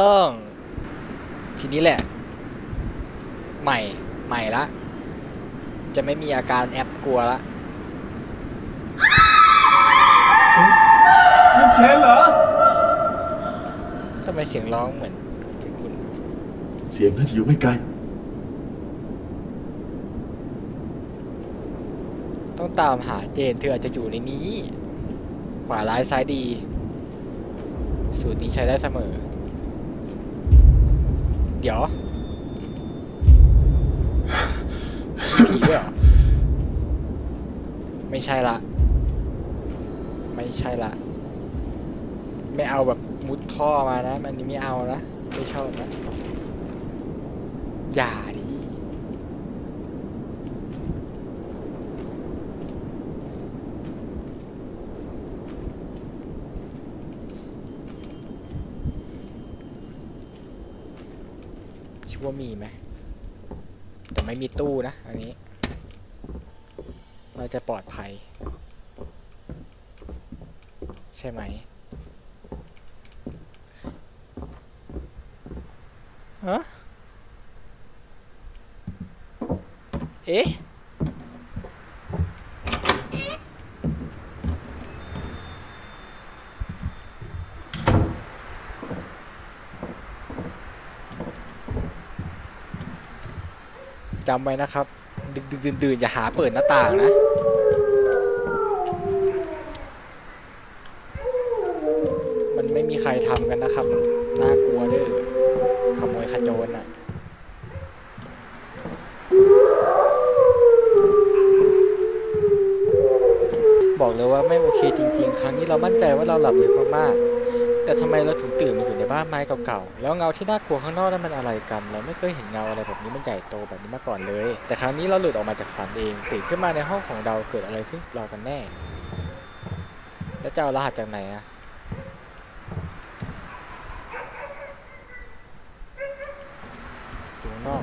ลอง ทีนี้แหละ ใหม่ใหม่ละ จะไม่มีอาการแอบกลัวละมันเชนเหรอทำไมเสียงร้องเหมือนคุณเสียงน่าจะอยู่ไม่ไกล ต้องตามหาเจนเธออาจจะอยู่ในนี้ ขวาร้ายซ้ายดี สูตรนี้ใช้ได้เสมอ เดี๋ยวผีด้วยเหรอ ไม่ใช่ละ ไม่ใช่ละ ไม่เอาแบบมุดท่อมานะ มันนี้ไม่เอานะ ไม่ชอบนะ อย่าดิ คิด ว่ามีไหมแต่ไม่มีตู้นะ อันนี้ เราจะปลอดภัย ใช่ไหม ฮะ เอ๊ะ จำไว้นะครับดึกดึกดื่นดื่นอย่าหาเปิดหน้าต่างนะ มันไม่มีใครทำกันนะครับ น่ากลัวเด้อขโมยขโจรอะบอกเลยว่าไม่โอเคจริง ๆ ครั้งนี้เรามั่นใจว่าเราหลับลึกมากๆ แต่ทำไมเราถึงตื่นมาอยู่ในบ้านไม้เก่าๆ แล้วเงาที่น่ากลัวข้างนอกนั้นมันอะไรกัน เราไม่เคยเห็นเงาอะไรแบบนี้มันใหญ่โตแบบนี้มาก่อนเลย แต่ครั้งนี้เราหลุดออกมาจากฝันเอง ตื่นขึ้นมาในห้องของเราเกิดอะไรขึ้นเรากันแน่ แล้วจะเอารหัสจากไหนอะอยู่ข้างนอก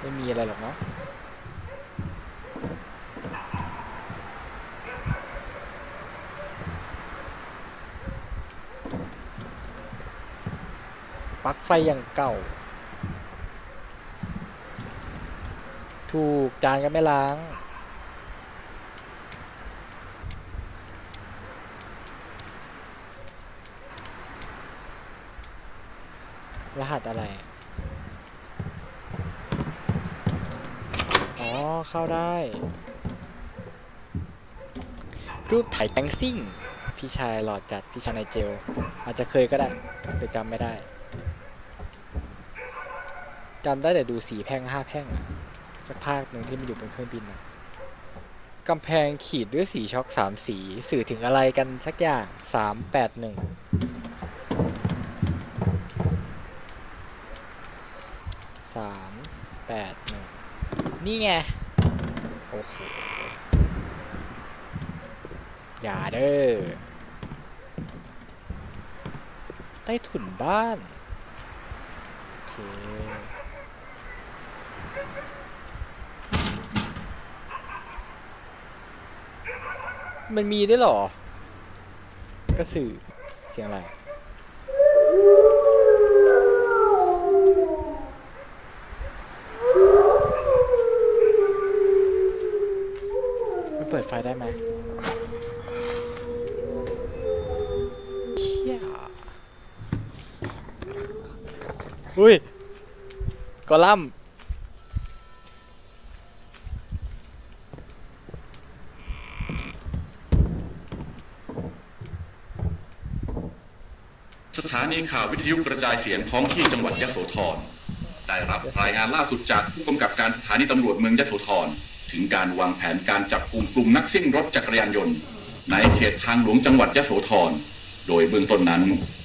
ไม่มีอะไรหรอกเนาะ ป ลั๊กไฟอย่างเก่า ถูกจานก็ไม่ล้าง รหัสอะไร อ๋อ เข้าได้ รูปถ่ายแตงซิ่งพี่ชายหลอดจัดพี่ชายในเจล อาจจะเคยก็ได้แต่จำไม่ได้ จำได้แต่ดูสีแพ่งห้าแพ่งอะสักภาคหนึ่งที่มันอยู่บนเครื่องบินอะกำแพงขีดด้วยสีช็อกสามสี สื่อถึงอะไรกันสักอย่างสามแปดหนึ่งสามแปดหนึ่งนี่ไง โอ้โห อย่าเด้อ ใต้ถุนบ้าน โอเค มันมีได้หรอ กระสือ เสียงอะไร มันเปิดไฟได้ไหมเชี่ยอุ้ยกอลัมน์ นีข่าววิทยุกระจายเสียงท้องที่จังหวัดยโสธรได้รับรายงานล่าสุดจากผู้กำกับการสถานีตำรวจเมืองยโสธรถึงการวางแผนการจับกลุ่มกลุ่มนักซิ่งรถจักรยานยนต์ ในเขตทางหลวงจังหวัดยโสธรโดยเบื้องต้นนั้น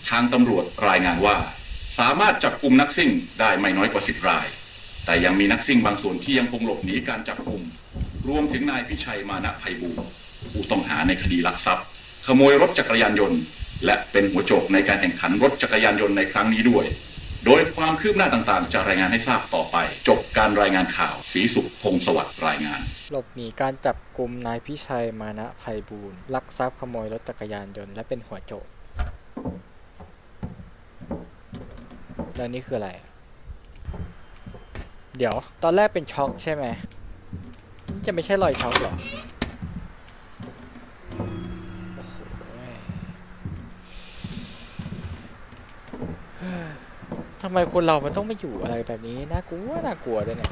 ทางตำรวจรายงานว่า สามารถจับกลุ่มนักซิ่งได้ไม่น้อยกว่าสิบราย แต่ยังมีนักซิ่งบางส่วนที่ยังคงหลบหนีการจับกลุ่มรวมถึงนายพิชัยมานะไพบูลผู้ต้องหาในคดีลักทรัพย์ ขโมยรถจักรยานยนต์ และเป็นหัวโจกในการแข่งขันรถจักรยานยนต์ในครั้งนี้ด้วย โดยความคืบหน้าต่างๆ จะรายงานให้ทราบต่อไป จบการรายงานข่าวสีสุขพงศวัสดิ์รายงาน หลบหนีการจับกลุ่มนายพิชัยมานะภัยบูรณ์ลักทรัพย์ขโมยรถจักรยานยนต์และเป็นหัวโจกแล้วนี่คืออะไร เดี๋ยว ตอนแรกเป็นช็อกใช่ไหม จะไม่ใช่รอยช็อกหรอำไมคนเรามันต้องมาอยู่อะไรแบบนี้น่ากลัวน่ากลัวด้วยเนี่ย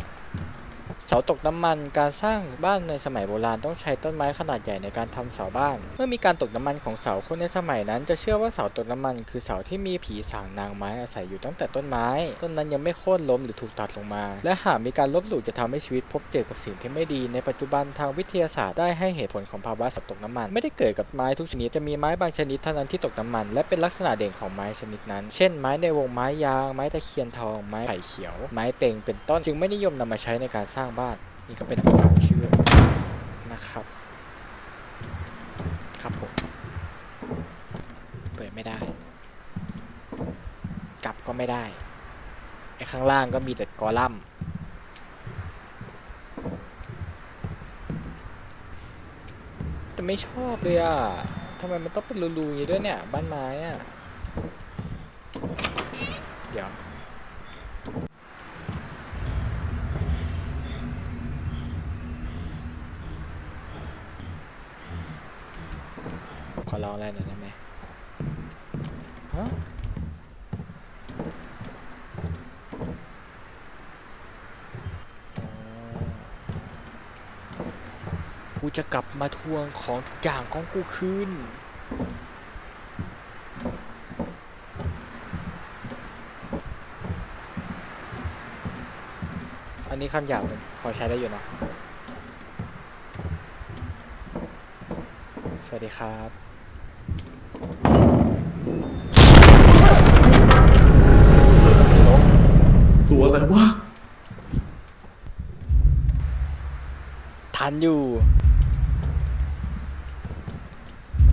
เสาตกน้ำมันการสร้างบ้านในสมัยโบราณต้องใช้ต้นไม้ขนาดใหญ่ในการทำเสาบ้าน เมื่อมีการตกน้ำมันของเสาคนในสมัยนั้น จะเชื่อว่าเสาตกน้ำมัน คือเสาที่มีผีสางนางไม้อาศัยอยู่ตั้งแต่ต้นไม้ ต้นนั้นยังไม่โค่นล้มหรือถูกตัดลงมา และหากมีการลบหลู่จะทำให้ชีวิตพบเจอกับสิ่งที่ไม่ดีในปัจจุบันทางวิทยาศาสตร์ได้ให้เหตุผลของภาวะเสาตกน้ำมัน ไม่ได้เกิดกับไม้ทุกชนิดจะมีไม้บางชนิดเท่านั้นที่ตกน้ำมัน และเป็นลักษณะเด่นของไม้ชนิดนั้น เช่น ไม้ในวงไม้ยางไม้ตะเคียนทองไม้ไผ่เขียว ไม้เต็งเป็นต้นจึงไม่นิยมนำมาใช้ในการสร้างบ้านนี่ก็เป็นควาเชื่อนะครับ ครับผม เปิดไม่ได้ กลับก็ไม่ได้ไอ้ข้างล่างก็มีแต่กอลัมน์แต่ไม่ชอบเลยอะทำไมมันต้องเป็นรูๆอย่างนี้ด้วยเนี่ย บ้านไม้อะ เดี๋ยว ข องอะไรหน่อยได้ไหมฮะกูจะกลับมาทวงของทุกอย่างของกูคืนอันนี้คำหยาบเลยพอใช้ได้อยู่เนอะสวัสดีครับ ตัวอะไรวะทันอยู่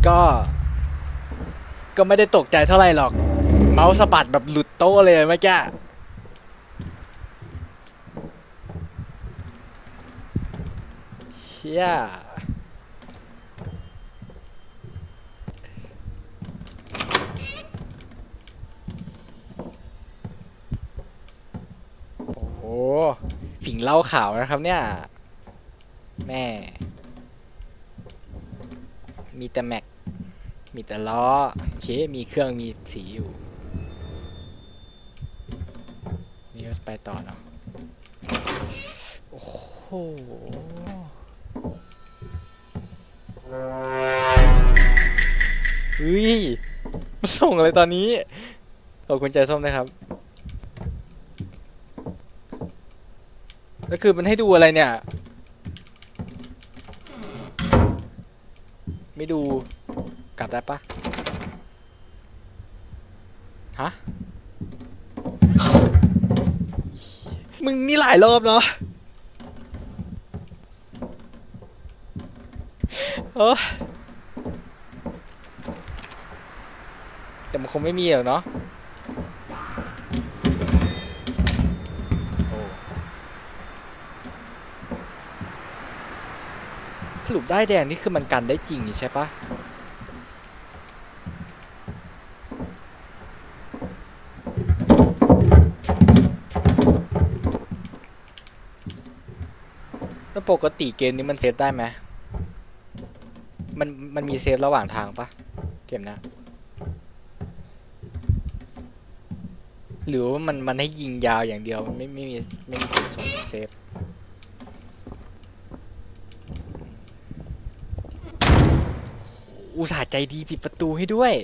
ก็ ก็ไม่ได้ตกใจเท่าไหร่หรอก เมาส์สะบัดแบบหลุดโต๊ะเลยเมื่อกี้เฮียโอ้โห สิ่งเล่าข่าวนะครับเนี่ย แม่ มีแต่แม็ก มีแต่ล้อเคมีเครื่องมีสีอยู่ นี่ก็ไปต่อเนาะโอ้โหเฮ้ยมาส่งอะไรตอนนี้ ขอบคุณใจส้มนะครับ แล้วคือมันให้ดูอะไรเนี่ย ไม่ดูกลับได้ปะฮะ มึงนี่หลายรอบเนาะโอ้แต่มันคงไม่มีหรอกเนาะโอ้ สรุปได้แดงนี่คือมันกันได้จริงใช่ปะแล้วปกติเกมนี้มันเซฟได้ไหมมันมันมีเซฟระหว่างทางปะเกมนะ หรือว่ามันมันให้ยิงยาวอย่างเดียวไม่ไม่มีไม่มีส่งเซฟ อุตส่าห์ใจดีปิดประตูให้ด้วย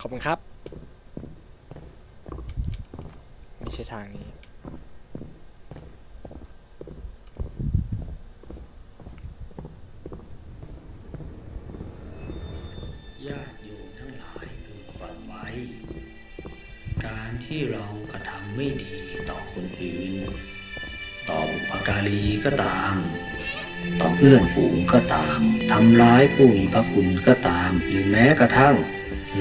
ขอบคุณครับ ไม่ใช่ทางนี้ ญาติโยมทั้งหลายพึงฟังไว้ การที่เรากระทำไม่ดีต่อคนอื่น ต่อบุปการีก็ตาม ต่อเพื่อนฝูงก็ตามทำร้ายผู้มีพระคุณก็ตาม หรือแม้กระทั่ง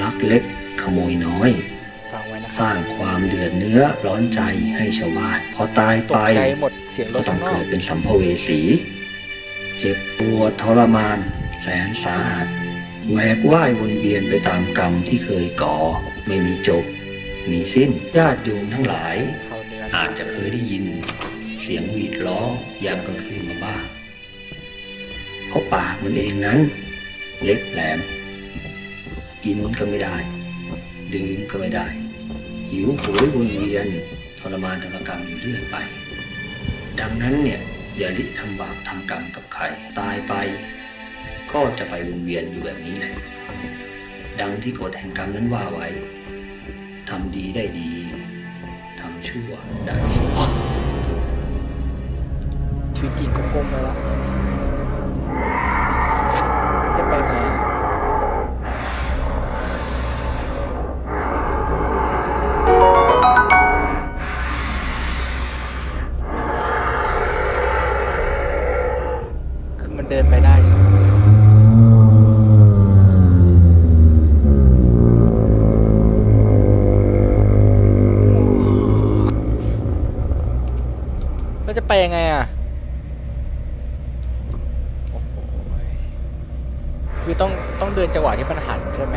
ลักเล็กขโมยน้อยฟังไว้นะคสรับร้างความเดือดเนื้อร้อนใจให้ชาวบ้าน พอตายตไปกใจหมดเสียงรก็ถต้อข้างงนอเกิกดเป็นสัมภเวสี เจ็บปวดทรมาน แสนสาหัสแหวกว่ายวนเวียนไปตามกรรมที่เคยก่อ ไม่มีจบ มีสิ้นญาติโยมทั้งหลายเข้าเนื้ออาจจะเคยได้ยิน เสียงหวีดร้องยามกลางคืนมาบ้าง เพราปากมันเองนั้น เล็กแหลม กินก็ไม่ได้ ดื่มก็ไม่ได้ หิวโหยวนเวียนทรมานทรกรรมอยู่เรื่อยไป ดังนั้นเนี่ยอย่าลิทำบาปทำกรรมกับใครตายไป ก็จะไปวนเวียนอยู่แบบนี้แหละดังที่กฎแห่งกรรมนั้นว่าไว้ทำดีได้ดีทำชั่วได้ชั่วชีวิตจริงก็ก้มไปแล้วจะ ไปไงคือมันเดินไปได้ใช่ไหมแล้วจะไปยังไงอะ โอ้โห คือต้องต้องเดินจังหวะที่มันหันใช่ไหม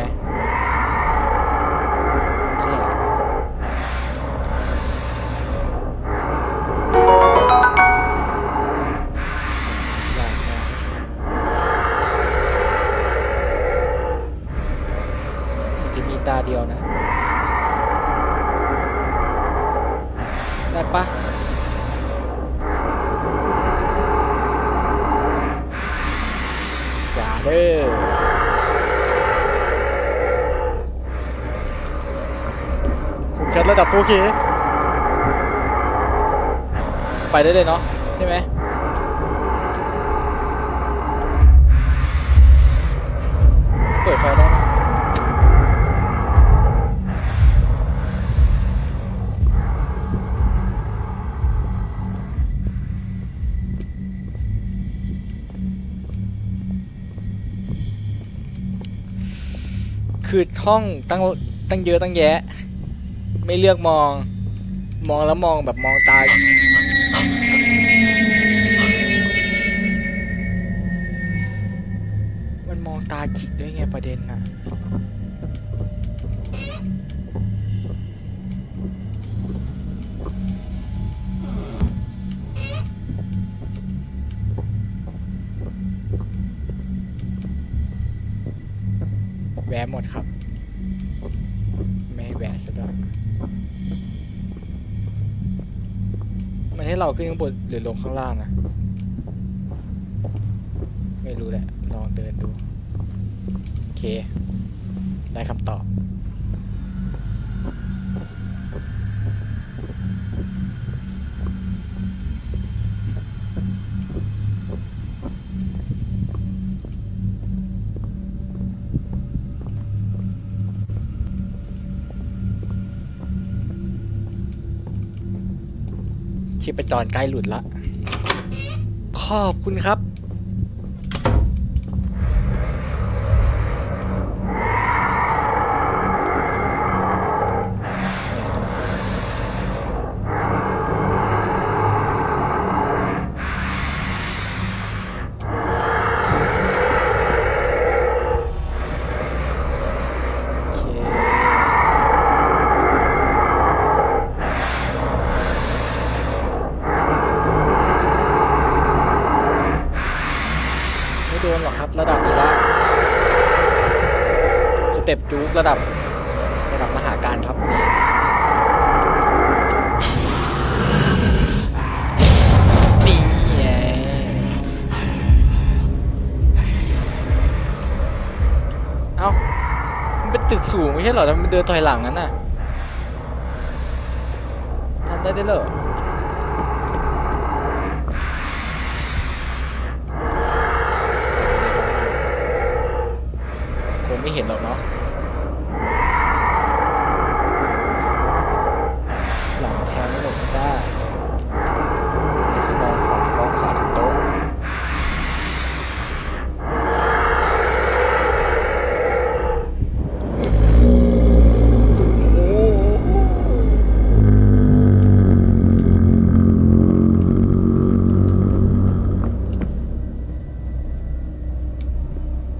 ระดับ 4K ไปได้เลยเนาะใช่ไหมเปิดไฟได้ไคือห้องตั้งตั้งเยอะตั้งแยะ ไม่เลือกมอง มองแล้วมองแบบมองตามันมองตาจิกด้วยไงประเด็นน่ะแหวะหมดครับ ให้เราขึ้นข้างบนหรือลงข้างล่างนะไม่รู้แหละ ลองเดินดู โอเค ได้คำตอบ ชีพจรใกล้หลุดละ ขอบคุณครับ เต็ปจูกระดับระดับมหาการครับวันนี้นี่ไงเอ้ามันเป็นตึกสูงไม่ใช่เหรอทำไมมันเดินถอยหลังนั้นน่ะทำได้ด้วยเหรอคงไม่เห็นหรอกเนาะ หลังแทนไม่หลบได้นี่คือมองขวามองขวาถึงโต๊ะโอ้โห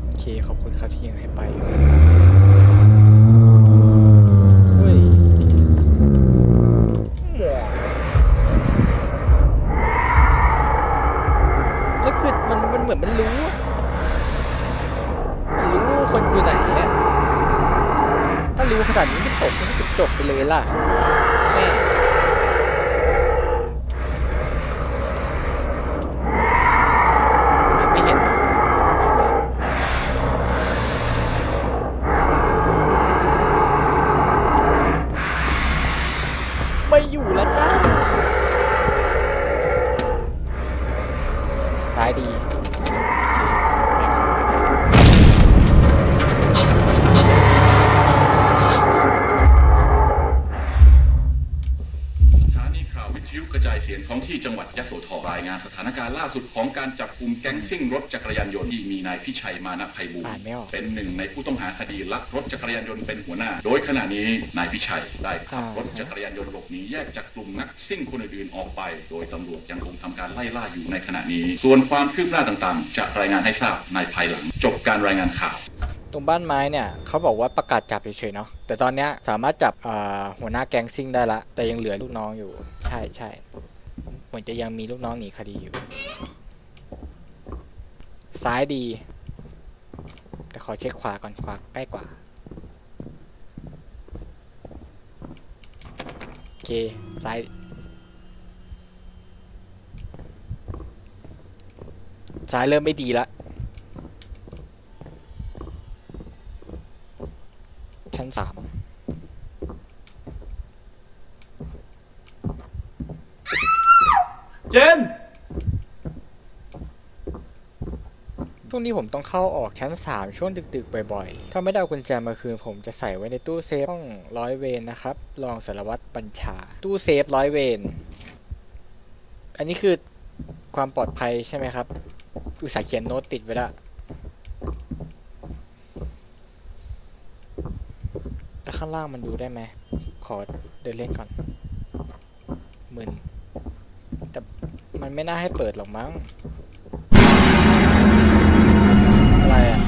โอเค ขอบคุณครับที่ยังให้ รูขนาดนี้ไม่ตกไม่จบจบๆไป เลยล่ะแม่ ชัยมานะไพบูลอ่านย์ไม่ออกเป็นหนึ่งในผู้ต้องหาคดีลักรถจักรยานยนต์เป็นหัวหน้า โดยขณะนี้นายพิชัยได้ขับรถจักรยานยนต์หลบหนีแยกจากกลุ่มนักซิ่งคนอื่นๆออกไป โดยตำรวจยังคงทำการไล่ล่าอยู่ในขณะนี้ ส่วนความคืบหน้าต่างๆ จะรายงานให้ทราบในภายหลัง จบการรายงานข่าวตรงบ้านไม้เนี่ยเขาบอกว่าประกาศจับเฉยๆเนาะแต่ตอนเนี้ยสามารถจับอ่าหัวหน้าแก๊งซิ่งได้ละ แต่ยังเหลือลูกน้องอยู่ ใช่ใช่เหมือนจะยังมีลูกน้องหนีคดีอยู่ ซ้ายดี แต่ขอเช็คขวาก่อนขวาใกล้กว่าโอเคซ้ายซ้ายเริ่มไม่ดีละชั้นสามเจน วงนี้ผมต้องเข้าออกชั้นสามช่วงดึกๆบ่อยๆ ถ้าไม่ได้เอากุญแจมาคืนผมจะใส่ไว้ในตู้เซฟห้องร้อยเวรนะครับ รองสารวัตรบัญชา ตู้เซฟร้อยเวร อันนี้คือความปลอดภัยใช่ไหมครับ อุตส่าห์เขียนโน้ตติดไว้ละแต่ข้างล่างมันดูได้ไหม ขอเดินเล่นก่อนหมื่นแต่มันไม่น่าให้เปิดหรอกมั้ง อะไรอะ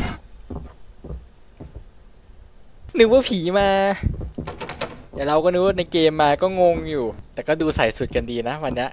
นึกว่าผีมาเดี๋ยวเราก็นึกว่าในเกมมาก็งงอยู่ แต่ก็ดูใส่สุดกันดีนะวันนี้